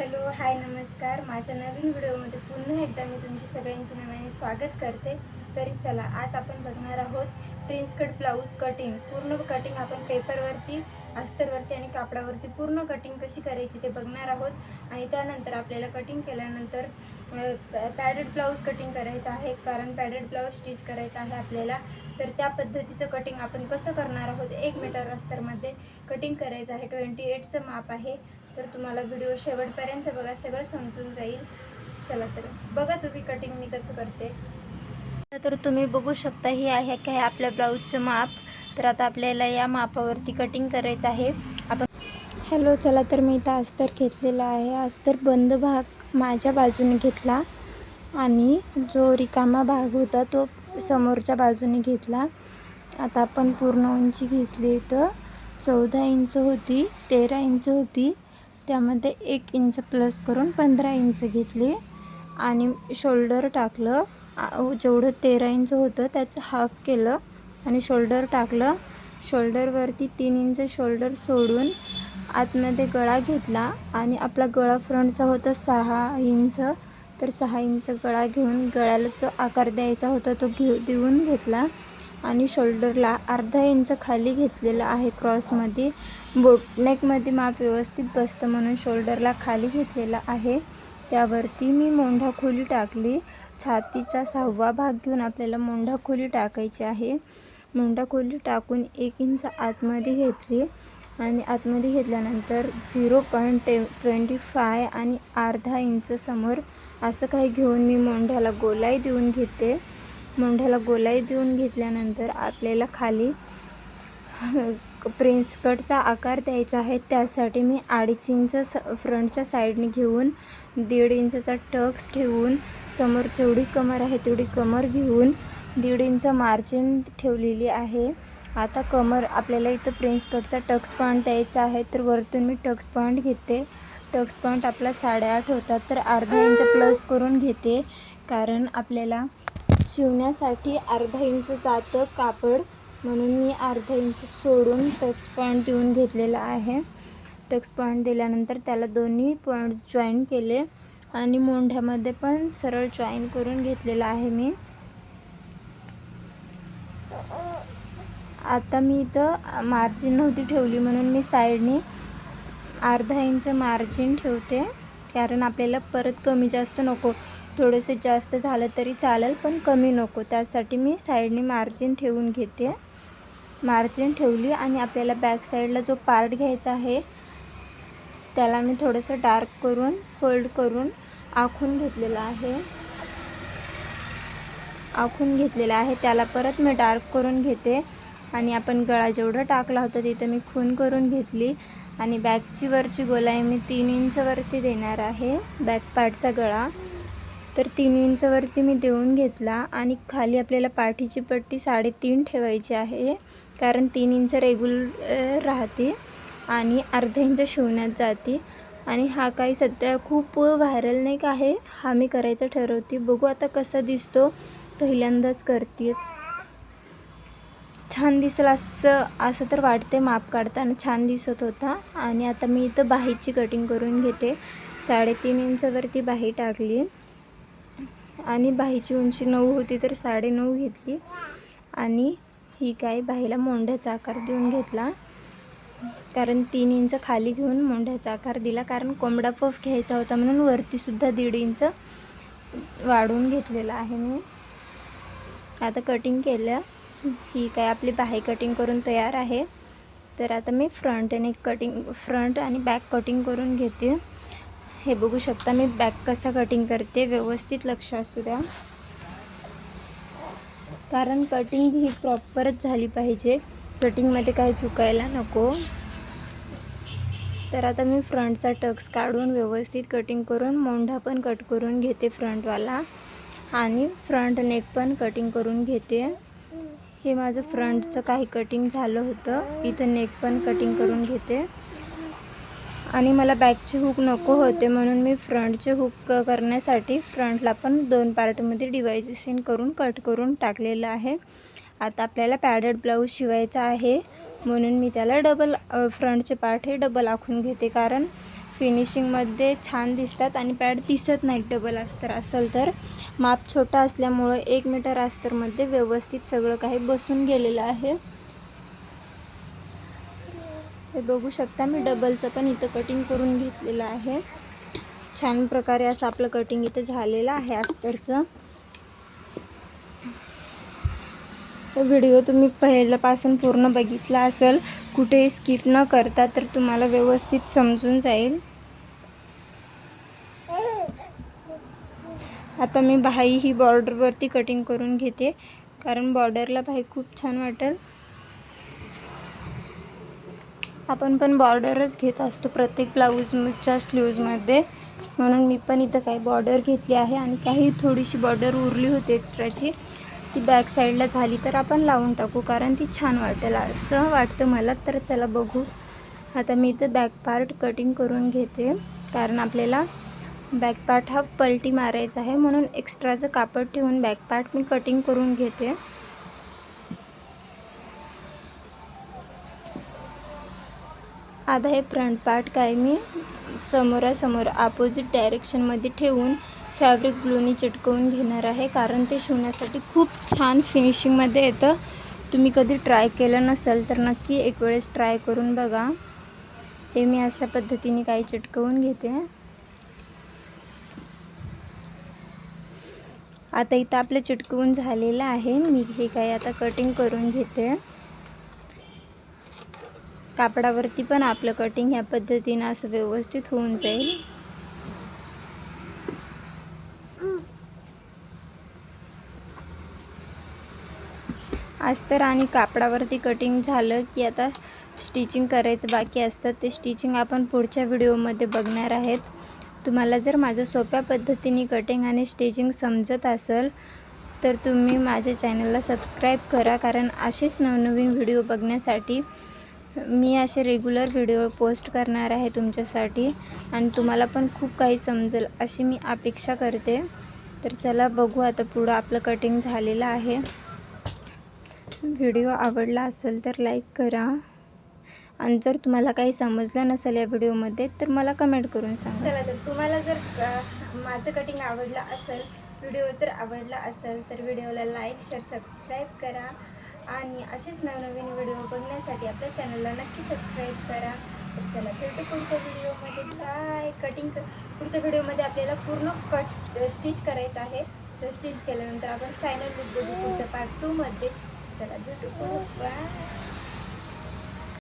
Hello hi नमस्कार. माझ्या नवीन व्हिडिओमध्ये पुन्हा एकदा मी तुमची सगळ्यांची नव्याने स्वागत करते. तरी चला आज आपण बघणार आहोत प्रिन्स कट ब्लाऊज कटिंग. पूर्ण कटिंग आपण पेपरवरती अस्तरवरती आणि कापडावरती पूर्ण कटिंग कशी करायची ते बघणार आहोत. आणि त्यानंतर आपल्याला कटिंग केल्यानंतर पॅडेड ब्लाऊज कटिंग करायचं आहे. कारण पॅडेड ब्लाऊज स्टिच करायचं आहे आपल्याला. तर त्या पद्धतीचं कटिंग आपण कसं करणार आहोत? एक मीटर अस्तरमध्ये कटिंग करायचं आहे. ट्वेंटी एटचं माप आहे. तर तुम्हाला व्हिडिओ शेवटपर्यंत बघा सगळं समजून जाईल. चला तर बघा तुम्ही कटिंग मी कसं करते. तर तुम्ही बघू शकता ही आहे काय आपल्या ब्लाऊजचं माप. तर आता आपल्याला या मापावरती कटिंग करायचं आहे. आपण हॅलो चला तर मी इथं अस्तर घेतलेला आहे. अस्तर बंद भाग माझ्या बाजूने घेतला आणि जो रिकामा भाग होता तो समोरच्या बाजूने घेतला. आता आपण पूर्ण उंची घेतली तर चौदा इंच होती तेरा इंच होती. त्यामध्ये एक इंच प्लस करून पंधरा इंच घेतली. आणि शोल्डर टाकलं. हो, जेवढं तेरा इंच होतं त्याचं हाफ केलं. आणि शोल्डर टाकलं. शोल्डरवरती तीन इंच शोल्डर सोडून आतमध्ये गळा घेतला. आणि आपला गळा फ्रंटचा होता सहा इंच. तर सहा इंच गळा घेऊन गळ्याला जो आकार द्यायचा होता तो घेऊ देऊन घेतला. आणि शोल्डरला अर्धा इंच खाली घेतलेला आहे क्रॉसमध्ये. बोटनेकमध्ये माप व्यवस्थित बसतं म्हणून शोल्डरला खाली घेतलेला आहे. त्यावरती मी मोंढा खोली टाकली. छातीचा सहावा भाग घेऊन आपल्याला मोंढा खोली टाकायची आहे. मोंढा खोली टाकून एक इंच आतमध्ये घेतली आणि आतमध्ये घेतल्यानंतर झिरो पॉईंट टे ट्वेंटी फाय आणि अर्धा इंच समोर असं काही घेऊन मी मोंढ्याला गोलाई देऊन घेते. मोंढ्याला गोलाई देऊन घेतल्यानंतर आपल्याला खाली प्रिन्स कटचा आकार द्यायचा आहे. त्यासाठी मी अडीच इंच स फ्रंटच्या साईडने घेऊन दीड इंचचा टक्स ठेवून समोर जेवढी कमर आहे तेवढी कमर घेऊन दीड इंच मार्जिन ठेवलेली आहे. आता कमर आपल्याला इथं प्रिन्स कटचा टक्स पॉईंट द्यायचा आहे तर वरतून मी टक्स पॉईंट घेते. टक्स पॉईंट आपला साडेआठ होता तर अर्धा इंच प्लस करून घेते कारण आपल्याला शिवण्यासाठी अर्धा इंच जातं कापड. म्हणून मी अर्धा इंच सोडून टक्स पॉईंट देऊन घेतलेला आहे. टक्स पॉईंट दिल्यानंतर त्याला दोन्ही पॉईंट जॉईन केले. आणि मोंढ्यामध्ये पण सरळ जॉईन करून घेतलेला आहे मी. आता मी इथं मार्जिन नव्हती ठेवली म्हणून मी साईडनी अर्धा इंच मार्जिन ठेवते. कारण आपल्याला परत कमी जास्त नको. थोडंसं जास्त झालं तरी चालेल पण कमी नको. त्यासाठी मी साईडने मार्जिन ठेवून घेते. मार्जिन ठेवली आणि आपल्याला बॅक साईडला जो पार्ट घ्यायचा आहे त्याला मी थोडंसं डार्क करून फोल्ड करून आखून घेतलेलं आहे. आखून घेतलेलं आहे. त्याला परत मी डार्क करून घेते. आणि आपण गळा जेवढं टाकला होता तिथं मी खून करून घेतली. आणि बॅकची वरची गोलाई मी तीन इंचवरती देणार आहे बॅक पार्टचा गळा. तर तीन इंचवरती मी देऊन घेतला आणि खाली आपल्याला पाठीची पट्टी साडेतीन ठेवायची आहे. कारण तीन इंच रेग्युलर राहते आणि अर्धा इंच शिवण्यात जाते. आणि हा काही सध्या खूप व्हायरल नाही का आहे? हा मी करायचं ठरवते. बघू आता कसा दिसतो. पहिल्यांदाच करते छान दिसेल असं असं तर वाटते माप काढताना छान दिसत होता. आणि आता मी इथं बाहीची कटिंग करून घेते. साडेतीन इंचवरती बाही टाकली. आणि बाहीची उंची नऊ होती तर साडेनऊ घेतली. आणि ही काय बाहीला मोंढ्याचा आकार देऊन घेतला. कारण तीन इंच खाली घेऊन मोंढ्याचा आकार दिला. कारण कोंबडा पफ घ्यायचा होता म्हणून वरतीसुद्धा दीड इंच वाढवून घेतलेला आहे मी. आता कटिंग केलं ही काय आपली बाही कटिंग करून तयार आहे. तर आता मी फ्रंट आणि कटिंग फ्रंट आणि बॅक कटिंग करून घेते. हे बघू शकता मी बॅक कसा कटिंग करते व्यवस्थित लक्ष असू द्या. कारण कटिंग ही प्रॉपरच झाली पाहिजे. कटिंगमध्ये काही चुकायला नको. तर आता मी फ्रंटचा टक्स काढून व्यवस्थित कटिंग करून मोंढा पण कट करून घेते फ्रंटवाला आणि फ्रंट नेक पण कटिंग करून घेते. हे माझं फ्रंटचं काही कटिंग झालं होतं. इथं नेक पण कटिंग करून घेते. आणि मला बॅकचे हुक नको होते म्हणून मी फ्रंटचे हुक करण्यासाठी फ्रंटला पण दोन पार्टमध्ये डिवायजेशन करून कट करून टाकलेलं आहे. आता आपल्याला पॅडेड ब्लाऊज शिवायचा आहे म्हणून मी त्याला डबल फ्रंटचे पार्ट हे डबल आखून घेते कारण फिनिशिंगमध्ये छान दिसतात आणि पॅड दिसत नाहीत डबल अस्तर असेल तर. माप छोटा असल्यामुळं एक मीटर अस्तरमध्ये व्यवस्थित सगळं काही बसून गेलेलं आहे. हे बघू शकता मी डबलचं पण इथं कटिंग करून घेतलेलं आहे. छान प्रकारे असं आपलं कटिंग इथं झालेलं आहे अस्तरचं. तर व्हिडिओ तुम्ही पहिल्यापासून पूर्ण बघितला असेल कुठेही स्किप न करता तर तुम्हाला व्यवस्थित समजून जाईल. आता मी बाई ही बॉर्डरवरती कटिंग करून घेते कारण बॉर्डरला बाई खूप छान वाटेल. आपण पण बॉर्डरच घेत असतो प्रत्येक ब्लाऊजच्या स्लीवजमध्ये. म्हणून मी पण इथं काही बॉर्डर घेतली आहे आणि काही थोडीशी बॉर्डर उरली होती एक्स्ट्राची. ती बॅक साईडला झाली तर आपण लावून टाकू कारण ती छान वाटेल. असं वाटतं मला तर चला बघू. आता मी इथं बॅक पार्ट कटिंग करून घेते. कारण आपल्याला बॅक पार्ट हा पलटी मारायचा आहे. म्हणून एक्स्ट्राचं कापड ठेवून बॅक पार्ट मी कटिंग करून घेते. आता हे फ्रंट पार्ट काय मी समोरासमोर अपोजिट डायरेक्शनमध्ये ठेवून फॅब्रिक ग्लूनी चिटकवून घेणार आहे. कारण ते शिवण्यासाठी खूप छान फिनिशिंगमध्ये येतं. तुम्ही कधी ट्राय केलं नसेल तर नक्की एक वेळेस ट्राय करून बघा. हे मी अशा पद्धतीने काही चिटकवून घेते. आता इथं आपलं चिटकवून झालेलं आहे. मी हे काही आता कटिंग करून घेते. कापडावरती पण आपलं कटिंग ह्या पद्धतीनं असं व्यवस्थित होऊन जाईल. अस्तर आणि कापडावरती कटिंग झालं की आता स्टिचिंग करायचं बाकी असतं. ते स्टिचिंग आपण पुढच्या व्हिडिओमध्ये बघणार आहेत. तुम्हाला जर माझं सोप्या पद्धतीने कटिंग आणि स्टिचिंग समजत असेल तर तुम्ही माझ्या चॅनलला सबस्क्राईब करा. कारण असेच नवनवीन व्हिडिओ बघण्यासाठी मी असे रेग्युलर व्हिडिओ पोस्ट करणार आहे तुमच्यासाठी आणि तुम्हाला पण खूप काही समजेल अशी मी अपेक्षा करते. तर चला बघू आता पुढं आपलं कटिंग झालेलं आहे. व्हिडिओ आवडला असेल तर लाईक करा. आणि जर तुम्हाला काही समजलं नसेल या व्हिडिओमध्ये तर मला कमेंट करून सांगा. चला तर तुम्हाला जर माझं कटिंग आवडलं असेल व्हिडिओ जर आवडला असेल तर व्हिडिओला लाईक शेअर सबस्क्राईब करा. आणि असेच नवनवीन व्हिडिओ बघण्यासाठी आपल्या चॅनलला नक्की सबस्क्राईब करा. तर चला भेटू पुढच्या व्हिडिओमध्ये काय कटिंग पुढच्या व्हिडिओमध्ये आपल्याला पूर्ण कट स्टिच करायचं आहे. तर स्टिच केल्यानंतर आपण फायनल लुक बघू पुढच्या पार्ट टूमध्ये चला भेटू बाय